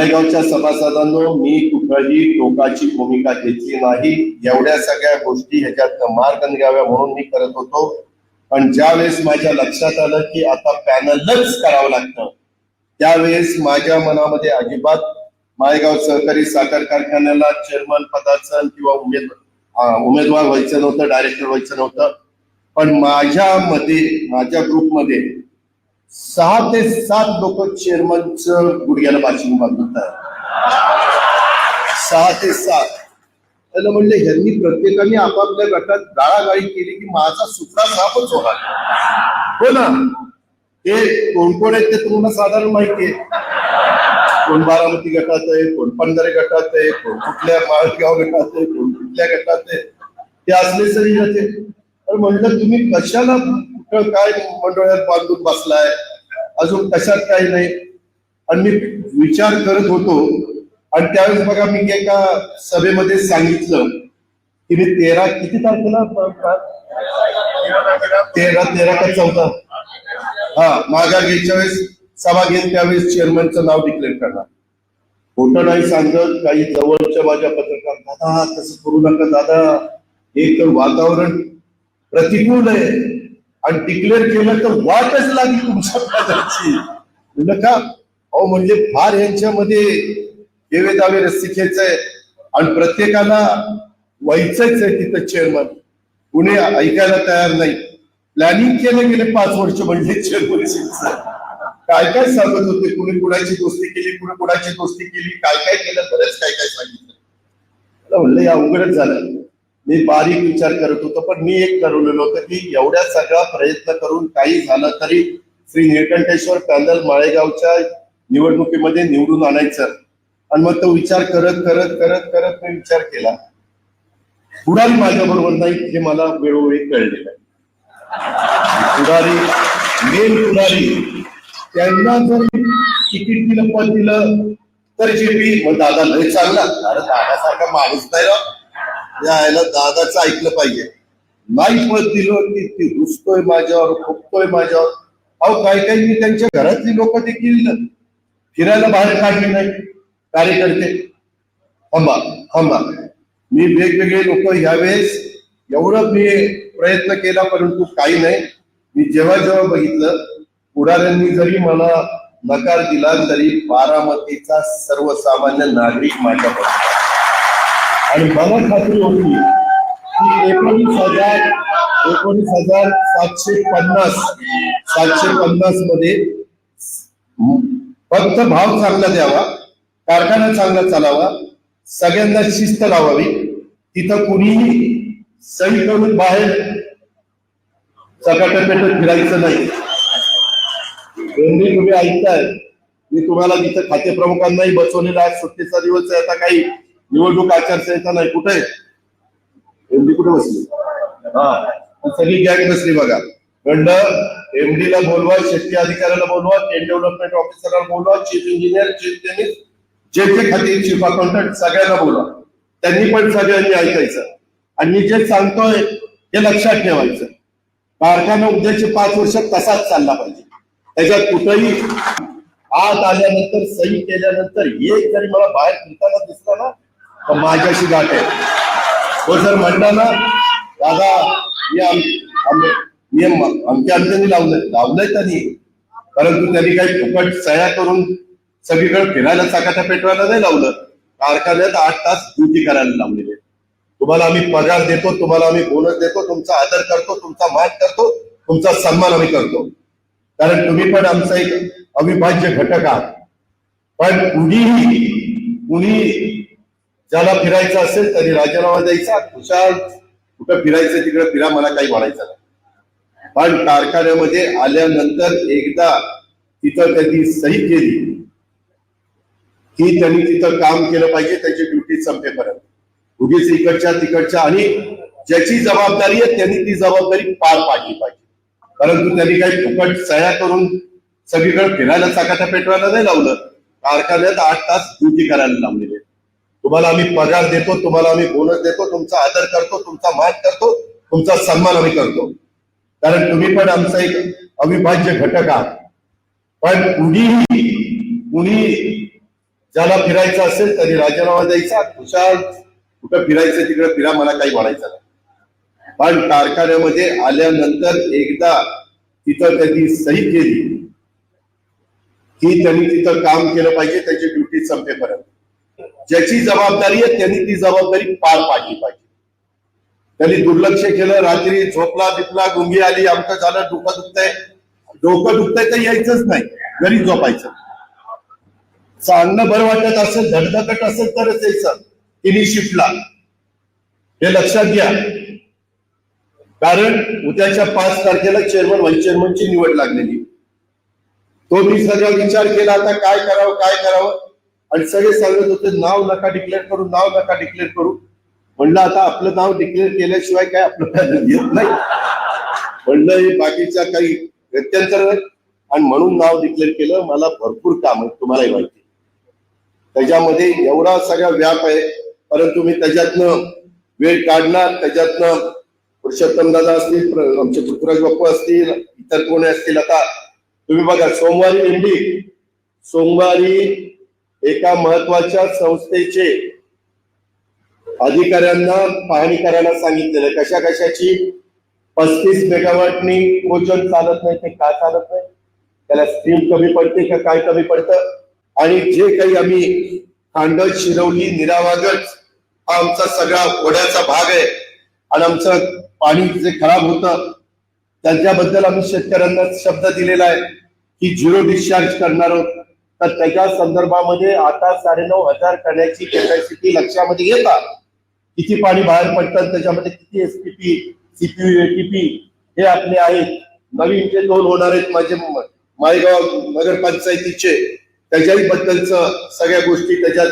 माळेगावच्या सभासदांनो मी कुठल्याही टोकाची भूमिका घेतली नाही. एवढ्या सगळ्या गोष्टी ह्याच्यात मार्ग निघाव्या म्हणून मी करत होतो. पण ज्यावेळेस माझ्या लक्षात आलं की आता पॅनलच करावं लागतं त्यावेळेस माझ्या मनामध्ये अजिबात माळेगाव सहकारी साखर कारखान्याला चेअरमन पदाचं किंवा उमेद उमेदवार व्हायचं नव्हतं डायरेक्टर व्हायचं नव्हतं. पण माझ्या मध्ये माझ्या ग्रुपमध्ये सहा ते सात लोक चेअरमनचं गुडघ्याला बाशिंग बांधत आहेत सहा ते सात त्याला म्हणलं ह्यांनी प्रत्येकाने आपापल्या गटात गाळागाळी केली की माझा हो ना? हे कोण कोण आहेत ते तुम्हाला साधारण माहिती आहे. कोण बारामती गटात आहे, कोण पंधरे गटात आहे, कोण कुठल्या माळगाव गटात आहे, कोण कुठल्या गटात आहे, ते असले सरी जाते तर म्हणलं, तुम्ही कशाला काय मंडळात बांधून बसलाय? अजून कशात काही नाही. आणि मी विचार करत होतो. आणि त्यावेळेस बघा मी एका सभेमध्ये सांगितलं की मी तेरा किती तारखेला? तेरा तेरा का चौदा? हा मागा घ्यायच्या वेळेस सभा घेत त्यावेळेस चेअरमनचं नाव डिक्लेअर करणार. खोटं नाही सांगत काही जवळच्या माझ्या पत्रकार दादा तसं करू नका दादा. एक तर वातावरण प्रतिकूल आहे. आणि डिक्लेअर केलं तर वाटच लागली तुमच्या पदाची म्हणलं का? अहो म्हणजे फार यांच्यामध्ये देवे दावे रस्सी खेळचाय आणि प्रत्येकाला व्हायचंच आहे तिथं चेअरमन कुणी ऐकायला तयार नाही. प्लॅनिंग केलं गेले पाच वर्ष म्हणजे चेअरमनशिपचं काय काय सांगत होते? कुणी कुणाची दोस्ती केली कुणी कुणाची दोस्ती केली काय काय केलं? बरंच काय काय सांगितलं. मला म्हणलं या अवघडच झालं. मी बारीक विचार करत होतो पण मी एक ठरवलेलं होतं की एवढ्या सगळा प्रयत्न करून काही झालं तरी श्री निळकंठेश्वर पॅनल माळेगावच्या निवडणुकीमध्ये निवडून आणायचं. आणि मग तो विचार करत करत करत करत मी विचार केला. पुढारी माझ्या बरोबर नाही हे मला वेळोवेळी कळलेलं आहे. पुढारी मेन पुढारी त्यांना जर तिकीट दिलं पद दिलं तर जे मी मग दादा लय चांगला. अरे दादासारखा माणूस नाही यायला दादाचं ऐकलं पाहिजे. नाही मत दिलं की ती रुसतोय माझ्यावर खुपतोय माझ्यावर. अहो काही काही मी त्यांच्या घरातली लोक देखील फिरायला बाहेर काढले नाही. कार्यकर्ते थांबा थांबा. मी वेगवेगळे लोक ह्यावेळेस एवढं मी प्रयत्न केला परंतु काही नाही. मी जेव्हा जेव्हा बघितलं पुढाऱ्यांनी जरी मला नकार दिला तरी बारामतीचा सर्वसामान्य नागरिक माझ्या आणि मला खात्री होती की एकोणीस हजार एकोणीस हजार सातशे पन्नास सातशे पन्नासमध्ये फक्त भाव चांगला द्यावा कारखाना चांगला चालावा सगळ्यांना शिस्त लावावी. तिथं कुणीही सही करून बाहेर चकाटपेटत फिरायचं नाही. तुम्ही ऐकताय. मी तुम्हाला तिथं खाते प्रमुखांनाही बसवलेला आज सुट्टीचा दिवस आहे आता काही निवडणूक आचारसंहिता नाही कुठे? एमडी कुठे बसली? हा सगळी गॅंग बसली बघा. म्हणलं एमडी ला बोलवा शेती अधिकाऱ्याला बोलवा टेन डेव्हलपमेंट ऑफिसरला बोलवा चीफ इंजिनियर चीफ टेनिस जे जे खाते चीफ अकाउंटंट सगळ्यांना बोलवा. त्यांनी पण सगळ्यांनी ऐकायचं. आणि मी जे सांगतोय हे लक्षात ठेवायचं. कारखाना उद्याचे पाच वर्ष तसाच चालला पाहिजे. त्याच्यात कुठंही आत आल्यानंतर सही केल्यानंतर एक जरी मला बाहेर फिरताना दिसला ना तर माझ्याशी गाठ आहे. हो जर म्हणला ना दादा मी आमच्या आमच्यानी लावलंय. लावलंय त्यांनी परंतु त्यांनी काही फुकट सह्या करून सगळीकडे फिरायला चाकाच्या पेटवायला नाही लावलं. कारखान्यात आठ तास ड्युटी करायला लावलेले. तुम्हाला आम्ही पगार देतो तुम्हाला आम्ही बोनस देतो तुमचा आदर करतो तुमचा मान करतो तुमचा सन्मान आम्ही करतो. कारण तुम्ही पण आमचा एक अविभाज्य घटक आहात. पण कुणीही कुणी ज्याला फिरायचं असेल तरी राजीनामा द्यायचा. खुशाल कुठं फिरायचं तिकडे फिरा मला काही म्हणायचं नाही. पण कारखान्यामध्ये आल्यानंतर एकदा तिथं त्यांनी सही केली. की त्यांनी तिथं काम केलं पाहिजे त्याची ड्युटी संपेपर्यंत. उगीच इकडच्या तिकडच्या आणि ज्याची जबाबदारी आहे त्यांनी ती जबाबदारी पार पाडली पाहिजे. परंतु त्यांनी काही फुकट सह्या करून सगळीकडे फिरायला चाकाटा पेटवायला नाही लावलं. कारखान्यात आठ तास ड्युटी करायला लावलेले तुम्हाला आम्ही पगार देतो तुम्हाला आम्ही बोनस देतो तुमचा आदर करतो तुमचा मान करतो तुमचा सन्मान आम्ही करतो. कारण तुम्ही पण आमचा एक अविभाज्य घटक आहात. पण कुणीही कुणी ज्याला फिरायचं असेल तरी राजीनामा द्यायचा खुशाल कुठं फिरायचं तिकडे फिरा मला काही म्हणायचं नाही. पण कारखान्यामध्ये आल्यानंतर एकदा तिथं त्यांनी सही केली. की त्यांनी तिथं काम केलं पाहिजे त्याची ड्युटी संपेपर्यंत. ज्याची जबाबदारी आहे त्यांनी ती जबाबदारी पार पाडली पाहिजे. त्यांनी दुर्लक्ष केलं रात्री झोपला बिपला गुंगी आली आमचं झालं डोकं दुखतंय. डोकं दुखतंय तर यायचंच नाही घरी झोपायचं. चांगलं बरं वाटत असेल धडधकट असेल तरच यायचं. तिने शिफ्टला. हे लक्षात घ्या. कारण उद्याच्या पाच तारखेला चेअरमन व्हाईस चेअरमनची निवड लागलेली. तो मी सगळा विचार केला आता काय करावं काय करावं? आणि सगळे सांगत होते नाव नका डिक्लेअर करू नाव नका डिक्लेअर करू. म्हणलं आता आपलं नाव डिक्लेअर केल्याशिवाय काय आपलं येत नाही. म्हणलं हे बाकीच्या काही व्यत्यंतर नाही. आणि म्हणून नाव डिक्लेअर केलं मला भरपूर काम आहे तुम्हालाही माहिती त्याच्यामध्ये एवढा सगळा व्याप आहे परंतु मी त्याच्यातनं वेळ काढणार त्याच्यातनं पुरुषोत्तम दादा असतील आमचे पृथ्वीराज बाप्पू असतील इतर कोणी असतील आता तुम्ही बघा सोमवारी इंडी सोमवारी एका महत्त्वाच्या संस्थेचे अधिकाऱ्यांना पाहणी करायला सांगितलेलं कशा कशाची पस्तीस मेगावॅटनी कोचन चालत नाही ते का चालत नाही? त्याला स्ट्रीम कमी पडते का काय कमी पडतं? आणि जे काही आम्ही खांडत शिरवली निरावागत हा आमचा सगळा घोड्याचा भाग आहे. आणि आमचं पाणी जे खराब होतं त्यांच्याबद्दल आम्ही शेतकऱ्यांना शब्द दिलेला आहे की झिरो डिस्चार्ज करणार आहोत. तर त्याच्या संदर्भामध्ये आता साडेनऊ हजार करण्याची कॅपॅसिटी लक्षामध्ये येतात. किती पाणी बाहेर पडतात त्याच्यामध्ये किती एसटीपी सीपीयू एटीपी हे आपले आहेत. नवीन जे दोन होणार आहेत माझे म- नगरपंचायतीचे त्याच्याही बद्दलच सगळ्या गोष्टी त्याच्यात